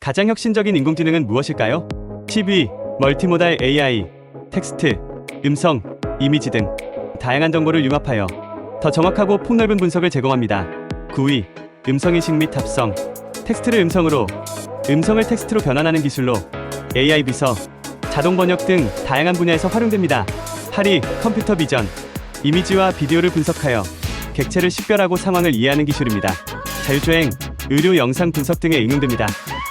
가장 혁신적인 인공지능은 무엇일까요? TV, 멀티모달 AI, 텍스트, 음성, 이미지 등 다양한 정보를 융합하여 더 정확하고 폭넓은 분석을 제공합니다. 9위, 음성인식 및 합성, 텍스트를 음성으로, 음성을 텍스트로 변환하는 기술로 AI 비서, 자동 번역 등 다양한 분야에서 활용됩니다. 8위, 컴퓨터 비전, 이미지와 비디오를 분석하여 객체를 식별하고 상황을 이해하는 기술입니다. 자율주행, 의료 영상 분석 등에 응용됩니다.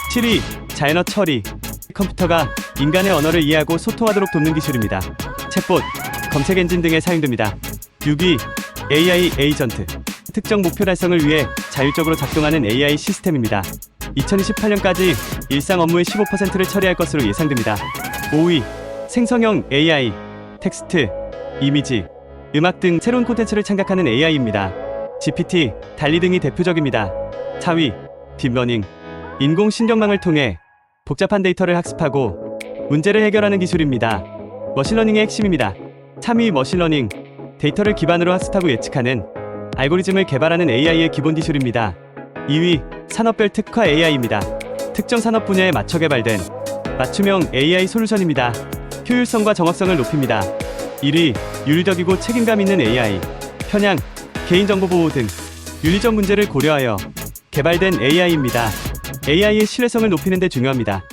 7위, 자연어 처리, 컴퓨터가 인간의 언어를 이해하고 소통하도록 돕는 기술입니다. 챗봇, 검색 엔진 등에 사용됩니다. 6위, AI 에이전트, 특정 목표 달성을 위해 자율적으로 작동하는 AI 시스템입니다. 2028년까지 일상 업무의 15%를 처리할 것으로 예상됩니다. 5위, 생성형 AI, 텍스트, 이미지, 음악 등 새로운 콘텐츠를 창작하는 AI입니다. GPT, 달리 등이 대표적입니다. 4위, 딥러닝, 인공신경망을 통해 복잡한 데이터를 학습하고 문제를 해결하는 기술입니다. 머신러닝의 핵심입니다. 3위 머신러닝, 데이터를 기반으로 학습하고 예측하는 알고리즘을 개발하는 AI의 기본 기술입니다. 2위, 산업별 특화 AI입니다. 특정 산업 분야에 맞춰 개발된 맞춤형 AI 솔루션입니다. 효율성과 정확성을 높입니다. 1위, 윤리적이고 책임감 있는 AI, 편향, 개인정보 보호 등 윤리적 문제를 고려하여 개발된 AI입니다. AI의 신뢰성을 높이는 데 중요합니다.